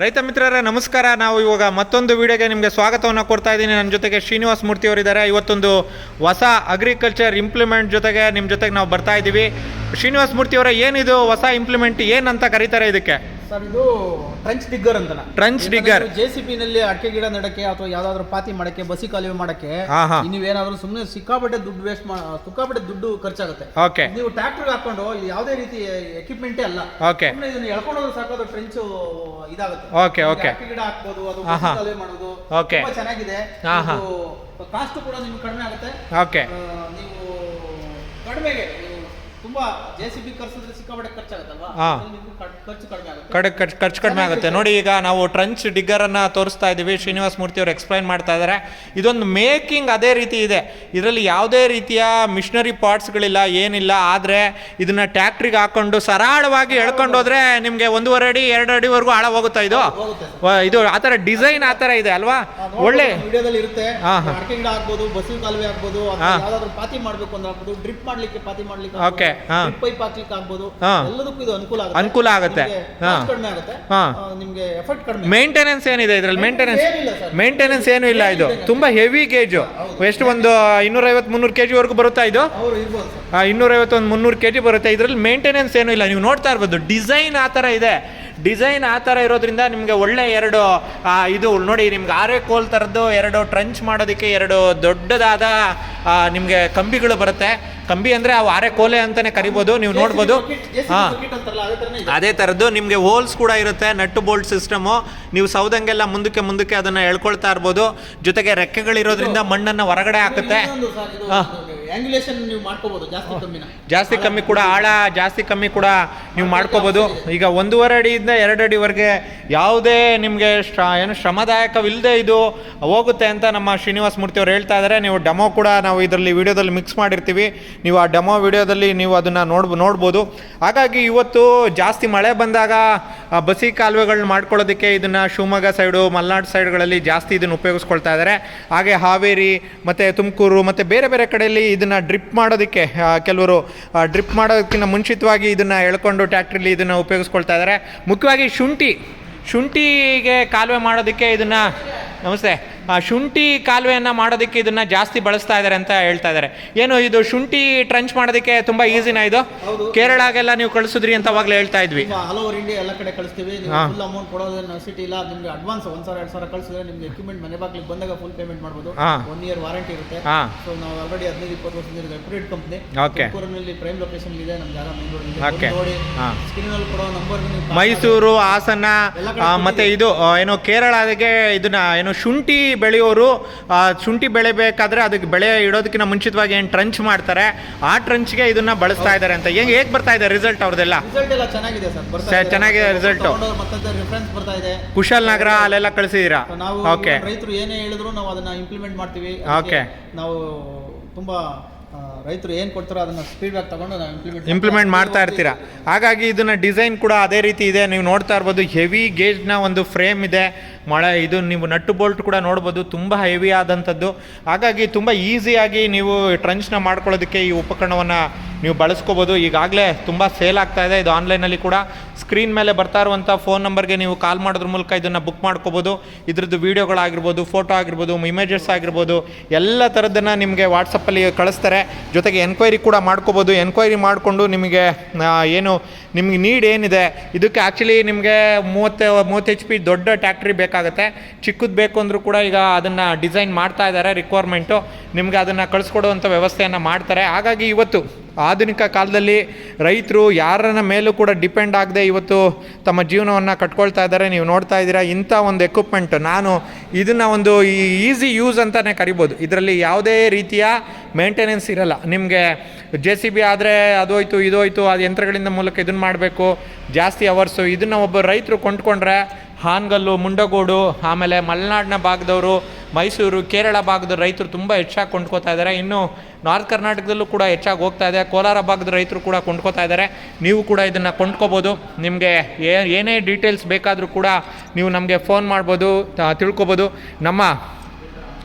ರೈತ ಮಿತ್ರರೇ, ನಮಸ್ಕಾರ. ನಾವು ಇವಾಗ ಮತ್ತೊಂದು ವಿಡಿಯೋಗೆ ನಿಮಗೆ ಸ್ವಾಗತವನ್ನು ಕೊಡ್ತಾ ಇದ್ದೀನಿ. ನನ್ನ ಜೊತೆಗೆ ಶ್ರೀನಿವಾಸ್ ಮೂರ್ತಿ ಅವರಿದ್ದಾರೆ. ಇವತ್ತೊಂದು ಹೊಸ ಅಗ್ರಿಕಲ್ಚರ್ ಇಂಪ್ಲಿಮೆಂಟ್ ಜೊತೆಗೆ ನಿಮ್ಮ ಜೊತೆಗೆ ನಾವು ಬರ್ತಾ ಇದ್ದೀವಿ. ಶ್ರೀನಿವಾಸ್ ಮೂರ್ತಿ ಅವರ, ಏನಿದು ಹೊಸ ಇಂಪ್ಲಿಮೆಂಟ್ ಏನಂತ ಕರೀತಾರೆ ಇದಕ್ಕೆ? ಸರ್ ಇದು ಟ್ರಂಚ್ ಡಿಗ್ಗರ್ ಅಂತ ಟ್ರಂಚ್ ಡಿಗ್ಗರ್ ಜೆ ಸಿ ನಲ್ಲಿ ಅಡಿಕೆ ಗಿಡ ನೆಡಕ್ಕೆ ಅಥವಾ ಯಾವ್ದಾದ್ರು ಪಾತಿ ಮಾಡಕ್ಕೆ ಬಸಿ ಕಾಲುವೆ ಮಾಡಕ್ಕೆ. ನೀವೇನಾದ್ರೂ ಸುಮ್ಮನೆ ಸಿಕ್ಕಾಪಟ್ಟೆ ದುಡ್ಡು ವೇಸ್ಟ್ ಸಿಕ್ಕಾಪಟ್ಟೆ ದುಡ್ಡು ಖರ್ಚಾಗುತ್ತೆ ಓಕೆ ನೀವು ಟ್ರ್ಯಾಕ್ಟರ್ ಹಾಕೊಂಡು ಇಲ್ಲಿ ಯಾವುದೇ ರೀತಿ ಎಕ್ವಿಪ್ಮೆಂಟೇ ಅಲ್ಲ ಓಕೆ ಇದನ್ನ ಎಳ್ಕೊಂಡೋದ್ರೆ ಸಾಕು ಅದು ಟ್ರೆಂಚ್ ಇದಾಗುತ್ತೆ ಓಕೆ, ಓಕೆ. ಅಡಿಕೆ ಗಿಡ ಹಾಕ್ಬೋದು ಅದು. ಬಸಿ ಕಾಲುವೆ ಮಾಡೋದು ಓಕೆ. ತುಂಬಾ ಚೆನ್ನಾಗಿದೆ. ಕಾಸ್ಟ್ ಕೂಡ ನಿಮ್ಗೆ ಕಡಿಮೆ ಆಗುತ್ತೆ ಓಕೆ ನೀವು ಕಡಿಮೆಗೆ ತುಂಬಾ ಜೆ ಸಿ ಬಿ ಖರ್ಚಿದ್ರೆ ಸಿಕ್ಕಾಪಟ್ಟೆ ಖರ್ಚಾಗುತ್ತಲ್ವಾ? ಹಾ. ಅದ್ರಲ್ಲಿ ನಿಮ್ಗೆ ಖರ್ಚು ಖರ್ಚು ಕಡಿಮೆ ಆಗುತ್ತೆ. ಕಡೆ ಖರ್ಚು ಖರ್ಚು ಕಡಿಮೆ ಆಗುತ್ತೆ. ನೋಡಿ ಈಗ ನಾವು ಟ್ರಂಚ್ ಡಿಗ್ಗರನ್ನು ತೋರಿಸ್ತಾ ಇದ್ದೀವಿ. ಶ್ರೀನಿವಾಸ್ ಮೂರ್ತಿ ಅವರು ಎಕ್ಸ್ಪ್ಲೈನ್ ಮಾಡ್ತಾ ಇದ್ದಾರೆ ಇದೊಂದು ಮೇಕಿಂಗ್ ಅದೇ ರೀತಿ ಇದೆ. ಇದರಲ್ಲಿ ಯಾವುದೇ ರೀತಿಯ ಮಿಷನರಿ ಪಾರ್ಟ್ಸ್ಗಳಿಲ್ಲ ಏನಿಲ್ಲ. ಆದರೆ ಇದನ್ನ ಟ್ಯಾಕ್ಟ್ರಿಗೆ ಹಾಕೊಂಡು ಸರಳವಾಗಿ ಎಳ್ಕೊಂಡು ಹೋದ್ರೆ ನಿಮಗೆ ಒಂದೂವರೆ ಅಡಿ ಎರಡು ಅಡಿವರೆಗೂ ಆಳ ಹೋಗುತ್ತಾ ಇದು ಹೋಗುತ್ತೆ ವ- ಇದು ಆ ಥರ ಡಿಸೈನ್ ಆ ಥರ ಇದೆ ಅಲ್ವಾ? ಒಳ್ಳೆ. ವಿಡಿಯೋದಲ್ಲಿ ಇರುತ್ತೆ. ಹಾ, ಹಾ. ಅಡಿಕೆ ಗಿಡ ಹಾಕ್ಬೋದು ಬಸಿ ಕಾಲುವೆ ಆಗ್ಬೋದು ಅಥವಾ ಹಾ. ಯಾವ್ದಾದ್ರು ಪಾತಿ ಮಾಡ್ಬೇಕು ಅಂದ್ರೆ ಡ್ರಿಪ್ ಮಾಡ್ಲಿಕ್ಕೆ ಪಾತಿ ಮಾಡ್ಲಿಕ್ಕೆ ಓಕೆ. ಪೈಪ್ ಹಾಕ್ಲಿಕ್ಕೆ ಆಗ್ಬೋದು. ಹಾ. ಎಲ್ಲದಕ್ಕೂ ಇದು ಅನುಕೂಲ ಆಗುತ್ತೆ. ಅನುಕೂಲ ಆಗುತ್ತೆ. ಕಡಿಮೆ ಆಗುತ್ತೆ. ನಿಮ್ಗೆ ಎಫರ್ಟ್ ಕಡಿಮೆ ಮೇಂಟೆನೆನ್ಸ್ ಏನಿದೆ ಇದರಲ್ಲಿ? ಮೇಂಟೆನೆನ್ಸ್. ಮೇಂಟೆನೆನ್ಸ್ ಏನು ಇಲ್ಲ ಇದು. ತುಂಬಾ ಹೆವಿ ಗೇಜು ಎಷ್ಟು ಒಂದು ಇನ್ನೂರೈವತ್ತು ಮುನ್ನೂರು ಕೆಜಿ ವರೆಗೂ ಬರುತ್ತಾ ಇದು? ಇರ್ಬೋದು ಇನ್ನೂರೈವತ್ತು ಒಂದು ಮುನ್ನೂರು ಕೆ ಜಿ ಬರುತ್ತೆ. ಇದರಲ್ಲಿ ಮೇಂಟೆನೆನ್ಸ್ ಏನೂ ಇಲ್ಲ. ನೀವು ನೋಡ್ತಾ ಇರ್ಬೋದು ಡಿಸೈನ್ ಆ ಥರ ಇದೆ. ಡಿಸೈನ್ ಆ ಥರ ಇರೋದ್ರಿಂದ ನಿಮಗೆ ಒಳ್ಳೆ ಎರಡು ಇದು ನೋಡಿ ನಿಮ್ಗೆ ಆರೆ ಕೋಲ್ ಥರದ್ದು ಎರಡು ಟ್ರಂಚ್ ಮಾಡೋದಕ್ಕೆ ಎರಡು ದೊಡ್ಡದಾದ ನಿಮಗೆ ಕಂಬಿಗಳು ಬರುತ್ತೆ. ಕಂಬಿ ಅಂದರೆ ಅವು ಆರೆ ಕೋಲೆ ಅಂತಲೇ ಕರಿಬೋದು. ನೀವು ನೋಡ್ಬೋದು. ಹಾಂ. ಅದೇ ಥರದ್ದು ನಿಮಗೆ ಹೋಲ್ಸ್ ಕೂಡ ಇರುತ್ತೆ ನಟ್ಟು ಬೋಲ್ಟ್ ಸಿಸ್ಟಮು ನೀವು ಸೌದಂಗೆಲ್ಲ ಮುಂದಕ್ಕೆ ಮುಂದಕ್ಕೆ ಅದನ್ನು ಎಳ್ಕೊಳ್ತಾ ಇರ್ಬೋದು. ಜೊತೆಗೆ ರೆಕ್ಕೆಗಳಿರೋದ್ರಿಂದ ಮಣ್ಣನ್ನು ಹೊರಗಡೆ ಹಾಕುತ್ತೆ. ಹಾ. ಮಾಡ್ಕೋಬಹುದು ಜಾಸ್ತಿ ಕಮ್ಮಿ ಕೂಡ ಆಳ ಜಾಸ್ತಿ ಕಮ್ಮಿ ಕೂಡ ನೀವು ಮಾಡ್ಕೋಬೋದು. ಈಗ ಒಂದೂವರೆ ಅಡಿಯಿಂದ ಎರಡು ಅಡಿವರೆಗೆ ಯಾವುದೇ ನಿಮಗೆ ಶ್ರ ಏನು ಶ್ರಮದಾಯಕವಿಲ್ಲದೆ ಇದು ಹೋಗುತ್ತೆ ಅಂತ ನಮ್ಮ ಶ್ರೀನಿವಾಸ ಮೂರ್ತಿ ಅವ್ರು ಹೇಳ್ತಾ ಇದ್ದಾರೆ ನೀವು ಡೆಮೋ ಕೂಡ ನಾವು ಇದರಲ್ಲಿ ವಿಡಿಯೋದಲ್ಲಿ ಮಿಕ್ಸ್ ಮಾಡಿರ್ತೀವಿ. ನೀವು ಆ ಡೆಮೋ ವಿಡಿಯೋದಲ್ಲಿ ನೀವು ಅದನ್ನು ನೋಡ್ ನೋಡ್ಬೋದು. ಹಾಗಾಗಿ ಇವತ್ತು ಜಾಸ್ತಿ ಮಳೆ ಬಂದಾಗ ಬಸಿ ಕಾಲುವೆಗಳನ್ನ ಮಾಡ್ಕೊಳ್ಳೋದಕ್ಕೆ ಇದನ್ನು ಶಿವಮೊಗ್ಗ ಸೈಡು ಮಲೆನಾಡು ಸೈಡ್ಗಳಲ್ಲಿ ಜಾಸ್ತಿ ಇದನ್ನು ಉಪಯೋಗಿಸ್ಕೊಳ್ತಾ ಇದ್ದಾರೆ ಹಾಗೆ ಹಾವೇರಿ ಮತ್ತು ತುಮಕೂರು ಮತ್ತು ಬೇರೆ ಬೇರೆ ಕಡೆಯಲ್ಲಿ ಇದನ್ನು ಡ್ರಿಪ್ ಮಾಡೋದಕ್ಕೆ ಕೆಲವರು ಡ್ರಿಪ್ ಮಾಡೋದಕ್ಕಿಂತ ಮುಂಚಿತವಾಗಿ ಇದನ್ನು ಎಳ್ಕೊಂಡು ಟ್ಯಾಕ್ಟ್ರಿಲಿ ಇದನ್ನು ಉಪಯೋಗಿಸ್ಕೊಳ್ತಾ ಇದ್ದಾರೆ ಮುಖ್ಯವಾಗಿ ಶುಂಠಿ, ಶುಂಠಿಗೆ ಕಾಲುವೆ ಮಾಡೋದಕ್ಕೆ ಇದನ್ನು, ನಮಸ್ತೆ ಆ, ಶುಂಠಿ ಕಾಲುವೆಯನ್ನು ಮಾಡೋದಕ್ಕೆ ಇದನ್ನು ಜಾಸ್ತಿ ಬಳಸ್ತಾ ಇದ್ದಾರೆ ಅಂತ ಹೇಳ್ತಾ ಇದ್ದಾರೆ ಏನು ಇದು ಶುಂಠಿ ಟ್ರಂಚ್ ಮಾಡೋದಕ್ಕೆ ತುಂಬ ಈಸಿನ ಇದು. ಕೇರಳಗೆಲ್ಲ ನೀವು ಕಳಿಸಿದ್ರಿ ಅಂತ ಅವಾಗಲೇ ಹೇಳ್ತಾ ಇದ್ವಿ ಆಲ್ ಓವರ್ ಇಂಡಿಯಾ ಎಲ್ಲ ಕಡೆ ಕಳಿಸ್ತೀವಿ ಫುಲ್ ಅಮೌಂಟ್ ಕೊಡೋದು ನೆಸಿಟಿ ಇಲ್ಲ ನಿಮ್ಗೆ ಅಡ್ವಾನ್ಸ್ ಒಂದು ಸಾವಿರ ಎರಡು ಸಾವಿರ ಕಳಿಸಿದ್ರೆ ನಿಮ್ಗೆ ಎಕ್ವಿಪ್ಮೆಂಟ್ ಮನೆ ಬಾಗಿಲಿಗೆ ಬಂದಾಗ ಫುಲ್ ಪೇಮೆಂಟ್ ಮಾಡ್ಬೋದು. ಒನ್ ಇಯರ್ ವಾರಂಟಿ ಇರುತ್ತೆ. ಸೊ ನಾವು ಆಲ್ರೆಡಿ ಹದಿನೈದು ಇಪ್ಪತ್ತು ವರ್ಷದಿಂದ ರೆಪ್ಯೂಟೆಡ್ ಕಂಪ್ನಿ. ತುಮಕೂರಿನಲ್ಲಿ ಪ್ರೈಮ್ ಲೊಕೇಶನ್ ಇದೆ ನಮ್ಮ ಜಾಗ Okay. ನೋಡಿ. ಸ್ಕ್ರೀನಲ್ಲಿ ಕೊಡೋ ನಂಬರ್ ಮೈಸೂರು ಹಾಸನ ಮತ್ತೆ ಇದು ಏನೋ ಏನು ಕೇರಳಗೆ ಇದನ್ನ ಏನೋ ಶುಂಠಿ ಬೆಳೆಯೋರು ಶುಂಠಿ ಬೆಳಿಬೇಕಾದ್ರೆ ಅದಕ್ಕೆ ಬೆಳೆ ಇಡೋದಕ್ಕಿಂತ ಮುಂಚಿತವಾಗಿ ಏನು ಟ್ರಂಚ್ ಮಾಡ್ತಾರೆ ಆ ಟ್ರಂಚ್ಗೆ ಇದನ್ನ ಬಳಸ್ತಾ ಇದ್ದಾರೆ ಅಂತ. ಹೆಂಗೆ ಹೇಗೆ ಬರ್ತಾ ಇದೆ ರಿಸಲ್ಟ್ ಅವ್ರದ್ದೆಲ್ಲ ರಿಸಲ್ಟ್ ಚೆನ್ನಾಗಿದೆ ಸರ್ ಚೆನ್ನಾಗಿದೆ result. ತಗೊಂಡವ್ರು ಮತ್ತೆ ರೆಫರೆನ್ಸ್ ಬರ್ತಾ ಇದೆ. ಕುಶಾಲ್ ನಗರ ಅಲ್ಲೆಲ್ಲ ಕಳಿಸಿದೀರಾ ಓಕೆ ರೈತರು ಏನೇ ಹೇಳಿದ್ರು ನಾವು ಅದನ್ನ ಇಂಪ್ಲಿಮೆಂಟ್ ಮಾಡ್ತೀವಿ. ಓಕೆ ನಾವು ತುಂಬಾ ರೈತರು ಏನು ಕೊಡ್ತಾರೋ ಅದನ್ನ ಫೀಡ್ಬ್ಯಾಕ್ ತಗೊಂಡು ನಾವು ಇಂಪ್ಲಿಮೆಂಟ್ ಇಂಪ್ಲಿಮೆಂಟ್ ಮಾಡ್ತಾ ಇರ್ತೀರಾ? ಹಾಗಾಗಿ ಇದನ್ನ ಡಿಸೈನ್ ಕೂಡ ಅದೇ ರೀತಿ ಇದೆ. ನೀವು ನೋಡ್ತಾ ಇರ್ಬೋದು ಹೆವಿ ಗೇಜ್ನ ಒಂದು ಫ್ರೇಮ್ ಇದೆ. ಮಳೆ, ಇದು ನೀವು ನಟ್ಟು ಬೋಲ್ಟ್ ಕೂಡ ನೋಡ್ಬೋದು, ತುಂಬ ಹೆವಿ ಆದಂಥದ್ದು. ಹಾಗಾಗಿ ತುಂಬ ಈಸಿಯಾಗಿ ನೀವು ಟ್ರಂಚ್ನ ಮಾಡ್ಕೊಳ್ಳೋದಕ್ಕೆ ಈ ಉಪಕರಣವನ್ನು ನೀವು ಬಳಸ್ಕೋಬೋದು. ಈಗಾಗಲೇ ತುಂಬ ಸೇಲ್ ಆಗ್ತಾ ಇದೆ. ಇದು ಆನ್ಲೈನಲ್ಲಿ ಕೂಡ ಸ್ಕ್ರೀನ್ ಮೇಲೆ ಬರ್ತಾ ಇರುವಂಥ ಫೋನ್ ನಂಬರ್ಗೆ ನೀವು ಕಾಲ್ ಮಾಡೋದ್ರ ಮೂಲಕ ಇದನ್ನು ಬುಕ್ ಮಾಡ್ಕೋಬೋದು. ಇದ್ರದ್ದು ವೀಡಿಯೋಗಳಾಗಿರ್ಬೋದು ಫೋಟೋ ಆಗಿರ್ಬೋದು ಇಮೇಜಸ್ ಆಗಿರ್ಬೋದು, ಎಲ್ಲ ಥರದ್ದನ್ನು ನಿಮಗೆ ವಾಟ್ಸಪ್ಪಲ್ಲಿ ಕಳಿಸ್ತಾರೆ. ಜೊತೆಗೆ ಎನ್ಕ್ವೈರಿ ಕೂಡ ಮಾಡ್ಕೋಬೋದು. ಎನ್ಕ್ವೈರಿ ಮಾಡಿಕೊಂಡು ನಿಮಗೆ ಏನು, ನಿಮಗೆ ನೀಡ್ ಏನಿದೆ. ಇದಕ್ಕೆ ಆ್ಯಕ್ಚುಲಿ ನಿಮಗೆ ಮೂವತ್ತು ಮೂವತ್ತು ಎಚ್ ಪಿ ದೊಡ್ಡ ಟ್ಯಾಕ್ಟ್ರಿ ಬೇಕಾಗುತ್ತೆ ಚಿಕ್ಕದು ಬೇಕು ಅಂದರೂ ಕೂಡ ಈಗ ಅದನ್ನು ಡಿಸೈನ್ ಮಾಡ್ತಾ ಇದ್ದಾರೆ ರಿಕ್ವೈರ್ಮೆಂಟು ನಿಮಗೆ ಅದನ್ನು ಕಳಿಸ್ಕೊಡುವಂಥ ವ್ಯವಸ್ಥೆಯನ್ನು ಮಾಡ್ತಾರೆ. ಹಾಗಾಗಿ ಇವತ್ತು ಆಧುನಿಕ ಕಾಲದಲ್ಲಿ ರೈತರು ಯಾರನ್ನ ಮೇಲೂ ಕೂಡ ಡಿಪೆಂಡ್ ಆಗದೆ ಇವತ್ತು ತಮ್ಮ ಜೀವನವನ್ನು ಕಟ್ಕೊಳ್ತಾ ಇದ್ದಾರೆ ನೀವು ನೋಡ್ತಾ ಇದ್ದೀರಾ, ಇಂಥ ಒಂದು ಎಕ್ವಿಪ್ಮೆಂಟ್ ನಾನು ಇದನ್ನು ಒಂದು ಈಸಿ ಯೂಸ್ ಅಂತಲೇ ಕರಿಬೋದು. ಇದರಲ್ಲಿ ಯಾವುದೇ ರೀತಿಯ ಮೇಂಟೆನೆನ್ಸ್ ಇರಲ್ಲ. ನಿಮಗೆ ಜೆ ಸಿ ಬಿ ಆದರೆ ಅದು ಹೋಯ್ತು ಇದು ಹೋಯ್ತು ಅದು ಯಂತ್ರಗಳಿಂದ ಮೂಲಕ ಇದನ್ನು ಮಾಡಬೇಕು. ಜಾಸ್ತಿ ಅವರ್ಸು ಇದನ್ನು ಒಬ್ಬ ರೈತರು ಕೊಂಡ್ಕೊಂಡ್ರೆ ಹಾನಗಲ್ಲು, ಮುಂಡಗೋಡು, ಆಮೇಲೆ ಮಲೆನಾಡಿನ ಭಾಗದವರು, ಮೈಸೂರು, ಕೇರಳ ಭಾಗದ ರೈತರು ತುಂಬ ಹೆಚ್ಚಾಗಿ ಕೊಂಡ್ಕೋತಾ ಇದ್ದಾರೆ ಇನ್ನು ನಾರ್ತ್ ಕರ್ನಾಟಕದಲ್ಲೂ ಕೂಡ ಹೆಚ್ಚಾಗಿ ಹೋಗ್ತಾ ಇದೆ. ಕೋಲಾರ ಭಾಗದ ರೈತರು ಕೂಡ ಕೊಂಡ್ಕೋತಾ ಇದ್ದಾರೆ ನೀವು ಕೂಡ ಇದನ್ನು ಕೊಂಡ್ಕೋಬೋದು. ನಿಮಗೆ ಏನೇ ಡೀಟೇಲ್ಸ್ ಬೇಕಾದರೂ ಕೂಡ ನೀವು ನಮಗೆ ಫೋನ್ ಮಾಡ್ಬೋದು ತಿಳ್ಕೊಬೋದು. ನಮ್ಮ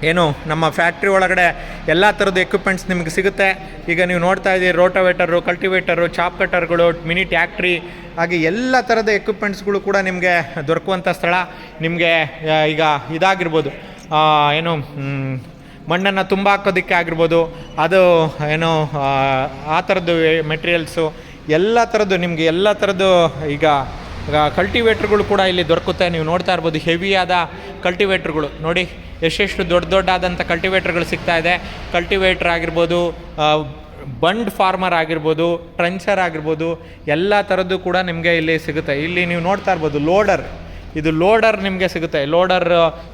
ಏನು ನಮ್ಮ ಫ್ಯಾಕ್ಟ್ರಿ ಒಳಗಡೆ ಎಲ್ಲ ಥರದ ಎಕ್ವಿಪ್ಮೆಂಟ್ಸ್ ನಿಮಗೆ ಸಿಗುತ್ತೆ. ಈಗ ನೀವು ನೋಡ್ತಾ ಇದ್ದೀರಿ ರೋಟೋವೇಟರು ಕಲ್ಟಿವೇಟರು ಚಾಪ್ ಕಟರ್ಗಳು ಮಿನಿ ಟ್ಯಾಕ್ಟ್ರಿ ಹಾಗೆ ಎಲ್ಲ ಥರದ ಎಕ್ವಿಪ್ಮೆಂಟ್ಸ್ಗಳು ಕೂಡ ನಿಮಗೆ ದೊರಕುವಂಥ ಸ್ಥಳ. ನಿಮಗೆ ಈಗ ಇದಾಗಿರ್ಬೋದು. ಏನು ಮಣ್ಣನ್ನು ತುಂಬ ಹಾಕೋದಕ್ಕೆ ಆಗಿರ್ಬೋದು. ಅದು ಏನು ಆ, ಥರದ್ದು ಮೆಟೀರಿಯಲ್ಸು ಎಲ್ಲ ಥರದ್ದು ನಿಮಗೆ ಎಲ್ಲ ಥರದ್ದು ಈಗ ಈಗ ಕಲ್ಟಿವೇಟ್ರ್ಗಳು ಕೂಡ ಇಲ್ಲಿ ದೊರಕುತ್ತೆ. ನೀವು ನೋಡ್ತಾ ಇರ್ಬೋದು ಹೆವಿಯಾದ ಕಲ್ಟಿವೇಟ್ರ್ಗಳು ನೋಡಿ ಎಷ್ಟೆಷ್ಟು ದೊಡ್ಡ ದೊಡ್ಡಾದಂಥ ಕಲ್ಟಿವೇಟ್ರ್ಗಳು ಸಿಗ್ತಾ ಇದೆ. ಕಲ್ಟಿವೇಟ್ರ್ ಆಗಿರ್ಬೋದು ಬಂಡ್ ಫಾರ್ಮರ್ ಆಗಿರ್ಬೋದು ಟ್ರಂಚರ್ ಆಗಿರ್ಬೋದು, ಎಲ್ಲ ಥರದ್ದು ಕೂಡ ನಿಮಗೆ ಇಲ್ಲಿ ಸಿಗುತ್ತೆ. ಇಲ್ಲಿ ನೀವು ನೋಡ್ತಾ ಇರ್ಬೋದು ಲೋಡರ್ ಇದು ಲೋಡರ್ ನಿಮಗೆ ಸಿಗುತ್ತೆ. ಲೋಡರ್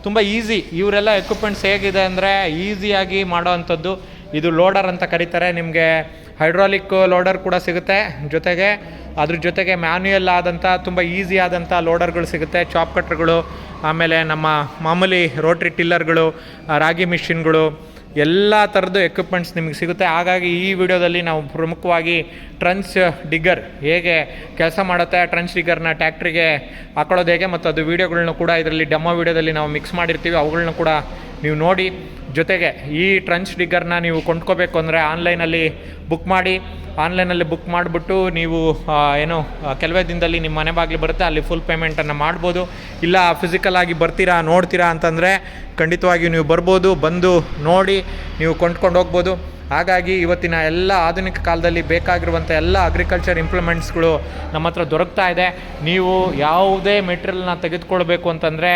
ತುಂಬ ಈಸಿ ಇವರೆಲ್ಲ ಎಕ್ವಿಪ್ಮೆಂಟ್ಸ್ ಹೇಗಿದೆ ಅಂದರೆ ಈಸಿಯಾಗಿ ಮಾಡೋ ಅಂಥದ್ದು. ಇದು ಲೋಡರ್ ಅಂತ ಕರೀತಾರೆ. ನಿಮಗೆ ಹೈಡ್ರಾಲಿಕ್ ಲೋಡರ್ ಕೂಡ ಸಿಗುತ್ತೆ. ಜೊತೆಗೆ ಅದ್ರ ಜೊತೆಗೆ ಮ್ಯಾನ್ಯುಯಲ್ ಆದಂಥ ತುಂಬ ಈಸಿ ಆದಂಥ ಲೋಡರ್ಗಳು ಸಿಗುತ್ತೆ. ಚಾಪ್ ಕಟ್ರ್ಗಳು ಆಮೇಲೆ ನಮ್ಮ ಮಾಮೂಲಿ ರೋಟ್ರಿ ಟಿಲ್ಲರ್ಗಳು ರಾಗಿ ಮಿಷಿನ್ಗಳು, ಎಲ್ಲ ಥರದ್ದು ಎಕ್ವಿಪ್ಮೆಂಟ್ಸ್ ನಿಮಗೆ ಸಿಗುತ್ತೆ. ಹಾಗಾಗಿ ಈ ವಿಡಿಯೋದಲ್ಲಿ ನಾವು ಪ್ರಮುಖವಾಗಿ ಟ್ರಂಚ್ ಡಿಗ್ಗರ್ ಹೇಗೆ ಕೆಲಸ ಮಾಡುತ್ತೆ ಟ್ರನ್ಸ್ ಡಿಗ್ಗರ್ನ ಟ್ಯಾಕ್ಟ್ರಿಗೆ ಹಾಕೊಳ್ಳೋದು ಹೇಗೆ, ಮತ್ತು ಅದು ವೀಡಿಯೋಗಳನ್ನು ಕೂಡ ಇದರಲ್ಲಿ ಡೆಮೋ ವೀಡಿಯೋದಲ್ಲಿ ನಾವು ಮಿಕ್ಸ್ ಮಾಡಿರ್ತೀವಿ ಅವುಗಳನ್ನ ಕೂಡ ನೀವು ನೋಡಿ ಜೊತೆಗೆ ಈ ಟ್ರಂಚ್ ಡಿಗ್ಗರ್ನ ನೀವು ಕೊಂಡ್ಕೋಬೇಕು ಅಂದರೆ ಆನ್ಲೈನಲ್ಲಿ ಬುಕ್ ಮಾಡಿ ಆನ್ಲೈನಲ್ಲಿ ಬುಕ್ ಮಾಡಿಬಿಟ್ಟು ನೀವು ಏನು ಕೆಲವೇ ದಿನದಲ್ಲಿ ನಿಮ್ಮ ಮನೆ ಬಾಗಿಲು ಬರುತ್ತೆ, ಅಲ್ಲಿ ಫುಲ್ ಪೇಮೆಂಟನ್ನು ಮಾಡ್ಬೋದು. ಇಲ್ಲ ಫಿಸಿಕಲ್ ಆಗಿ ಬರ್ತೀರಾ, ನೋಡ್ತೀರಾ ಅಂತಂದರೆ ಖಂಡಿತವಾಗಿಯೂ ನೀವು ಬರ್ಬೋದು, ಬಂದು ನೋಡಿ, ನೀವು ಕೊಂಡ್ಕೊಂಡು ಹೋಗ್ಬೋದು. ಹಾಗಾಗಿ ಇವತ್ತಿನ ಎಲ್ಲ ಆಧುನಿಕ ಕಾಲದಲ್ಲಿ ಬೇಕಾಗಿರುವಂಥ ಎಲ್ಲ ಅಗ್ರಿಕಲ್ಚರ್ ಇಂಪ್ಲಿಮೆಂಟ್ಸ್ಗಳು ನಮ್ಮ ಹತ್ರ ದೊರಕ್ತಾ ಇದೆ. ನೀವು ಯಾವುದೇ ಮೆಟೀರಿಯಲ್ನ ತೆಗೆದುಕೊಳ್ಬೇಕು ಅಂತಂದರೆ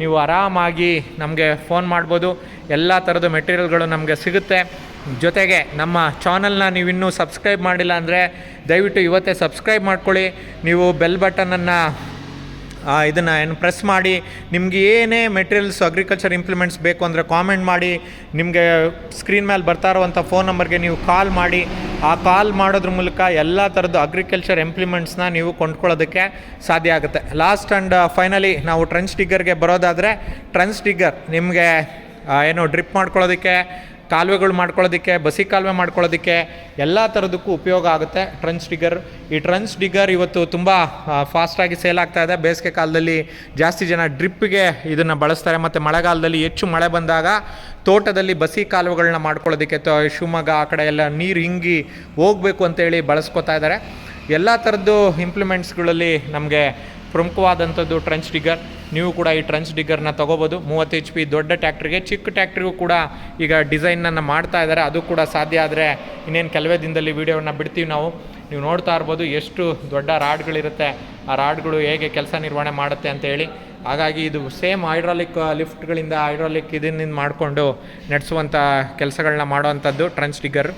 ನೀವು ಆರಾಮಾಗಿ ನಮಗೆ ಫೋನ್ ಮಾಡ್ಬೋದು. ಎಲ್ಲ ಥರದ ಮೆಟೀರಿಯಲ್ಗಳು ನಮಗೆ ಸಿಗುತ್ತೆ. ಜೊತೆಗೆ ನಮ್ಮ ಚಾನಲ್ನ ನೀವು ಇನ್ನೂ ಸಬ್ಸ್ಕ್ರೈಬ್ ಮಾಡಿಲ್ಲ ಅಂದರೆ ದಯವಿಟ್ಟು ಇವತ್ತೇ ಸಬ್ಸ್ಕ್ರೈಬ್ ಮಾಡ್ಕೊಳ್ಳಿ. ನೀವು ಬೆಲ್ ಬಟನನ್ನು ಇದನ್ನು ಏನು ಪ್ರೆಸ್ ಮಾಡಿ, ನಿಮ್ಗೆ ಏನೇ ಮೆಟೀರಿಯಲ್ಸ್ ಅಗ್ರಿಕಲ್ಚರ್ ಇಂಪ್ಲಿಮೆಂಟ್ಸ್ ಬೇಕು ಅಂದರೆ ಕಾಮೆಂಟ್ ಮಾಡಿ, ನಿಮಗೆ ಸ್ಕ್ರೀನ್ ಮೇಲೆ ಬರ್ತಾ ಇರುವಂಥ ಫೋನ್ ನಂಬರ್ಗೆ ನೀವು ಕಾಲ್ ಮಾಡಿ. ಆ ಕಾಲ್ ಮಾಡೋದ್ರ ಮೂಲಕ ಎಲ್ಲ ಥರದ ಅಗ್ರಿಕಲ್ಚರ್ ಇಂಪ್ಲಿಮೆಂಟ್ಸ್ನ ನೀವು ಕೊಂಡ್ಕೊಳ್ಳೋದಕ್ಕೆ ಸಾಧ್ಯ ಆಗುತ್ತೆ. ಲಾಸ್ಟ್ ಆ್ಯಂಡ್ ಫೈನಲಿ ನಾವು ಟ್ರಂಚ್ ಡಿಗ್ಗರ್ಗೆ ಬರೋದಾದರೆ ಟ್ರಂಚ್ ಡಿಗ್ಗರ್ ನಿಮಗೆ ಏನು ಡ್ರಿಪ್ ಮಾಡ್ಕೊಳ್ಳೋದಕ್ಕೆ ಕಾಲುವೆಗಳು ಮಾಡ್ಕೊಳ್ಳೋದಕ್ಕೆ, ಬಸಿ ಕಾಲುವೆ ಮಾಡ್ಕೊಳ್ಳೋದಕ್ಕೆ ಎಲ್ಲ ಥರದಕ್ಕೂ ಉಪಯೋಗ ಆಗುತ್ತೆ. ಟ್ರಂಚ್ ಡಿಗರ್ ಈ ಟ್ರಂಚ್ ಡಿಗರ್ ಇವತ್ತು ತುಂಬ ಫಾಸ್ಟಾಗಿ ಸೇಲ್ ಆಗ್ತಾ ಇದೆ. ಬೇಸಿಗೆ ಕಾಲದಲ್ಲಿ ಜಾಸ್ತಿ ಜನ ಡ್ರಿಪ್ಗೆ ಇದನ್ನು ಬಳಸ್ತಾರೆ. ಮತ್ತು ಮಳೆಗಾಲದಲ್ಲಿ ಹೆಚ್ಚು ಮಳೆ ಬಂದಾಗ ತೋಟದಲ್ಲಿ ಬಸಿ ಕಾಲುವೆಗಳನ್ನ ಮಾಡ್ಕೊಳ್ಳೋದಕ್ಕೆ ಶಿವಮೊಗ್ಗ ಆ ಕಡೆ ಎಲ್ಲ ನೀರು ಹಿಂಗಿ ಹೋಗಬೇಕು ಅಂತೇಳಿ ಬಳಸ್ಕೊತಾ ಇದ್ದಾರೆ. ಎಲ್ಲ ಥರದ್ದು ಇಂಪ್ಲಿಮೆಂಟ್ಸ್ಗಳಲ್ಲಿ ನಮಗೆ ಪ್ರಮುಖವಾದಂಥದ್ದು ಟ್ರಂಚ್ ಡಿಗರ್ ನೀವು ಕೂಡ ಈ ಟ್ರಂಚ್ ಡಿಗ್ಗರ್ನ ತೊಗೋಬೋದು. ಮೂವತ್ತು ಎಚ್ ಪಿ ದೊಡ್ಡ ಟ್ಯಾಕ್ಟ್ರಿಗೆ ಚಿಕ್ಕ ಟ್ಯಾಕ್ಟ್ರಿಗೂ ಕೂಡ ಈಗ ಡಿಸೈನನ್ನು ಮಾಡ್ತಾ ಇದ್ದಾರೆ. ಅದು ಕೂಡ ಸಾಧ್ಯ ಆದರೆ ಇನ್ನೇನು ಕೆಲವೇ ದಿನದಲ್ಲಿ ವೀಡಿಯೋನ ಬಿಡ್ತೀವಿ ನಾವು. ನೀವು ನೋಡ್ತಾ ಇರ್ಬೋದು ಎಷ್ಟು ದೊಡ್ಡ ರಾಡ್ಗಳಿರುತ್ತೆ ಆ ರಾಡ್ಗಳು ಹೇಗೆ ಕೆಲಸ ನಿರ್ವಹಣೆ ಮಾಡುತ್ತೆ ಅಂತ ಹೇಳಿ. ಹಾಗಾಗಿ ಇದು ಸೇಮ್ ಹೈಡ್ರಾಲಿಕ್ ಲಿಫ್ಟ್ಗಳಿಂದ ಹೈಡ್ರಾಲಿಕ್ ಇದನ್ನಿಂದ ಮಾಡಿಕೊಂಡು ನಡೆಸುವಂಥ ಕೆಲಸಗಳನ್ನ ಮಾಡುವಂಥದ್ದು ಟ್ರಂಚ್ ಡಿಗರ್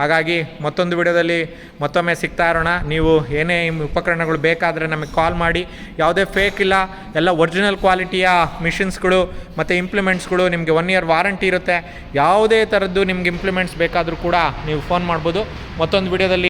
ಹಾಗಾಗಿ ಮತ್ತೊಂದು ವಿಡಿಯೋದಲ್ಲಿ ಮತ್ತೊಮ್ಮೆ ಸಿಗ್ತಾ ಇರೋಣ. ನೀವು ಏನೇ ಉಪಕರಣಗಳು ಬೇಕಾದರೆ ನಮಗೆ ಕಾಲ್ ಮಾಡಿ. ಯಾವುದೇ ಫೇಕ್ ಇಲ್ಲ, ಎಲ್ಲ ಒರಿಜಿನಲ್ ಕ್ವಾಲಿಟಿಯ ಮಿಷಿನ್ಸ್ಗಳು ಮತ್ತು ಇಂಪ್ಲಿಮೆಂಟ್ಸ್ಗಳು ನಿಮಗೆ ಒನ್ ಇಯರ್ ವಾರಂಟಿ ಇರುತ್ತೆ. ಯಾವುದೇ ಥರದ್ದು ನಿಮ್ಗೆ ಇಂಪ್ಲಿಮೆಂಟ್ಸ್ ಬೇಕಾದರೂ ಕೂಡ ನೀವು ಫೋನ್ ಮಾಡ್ಬೋದು. ಮತ್ತೊಂದು ವಿಡಿಯೋದಲ್ಲಿ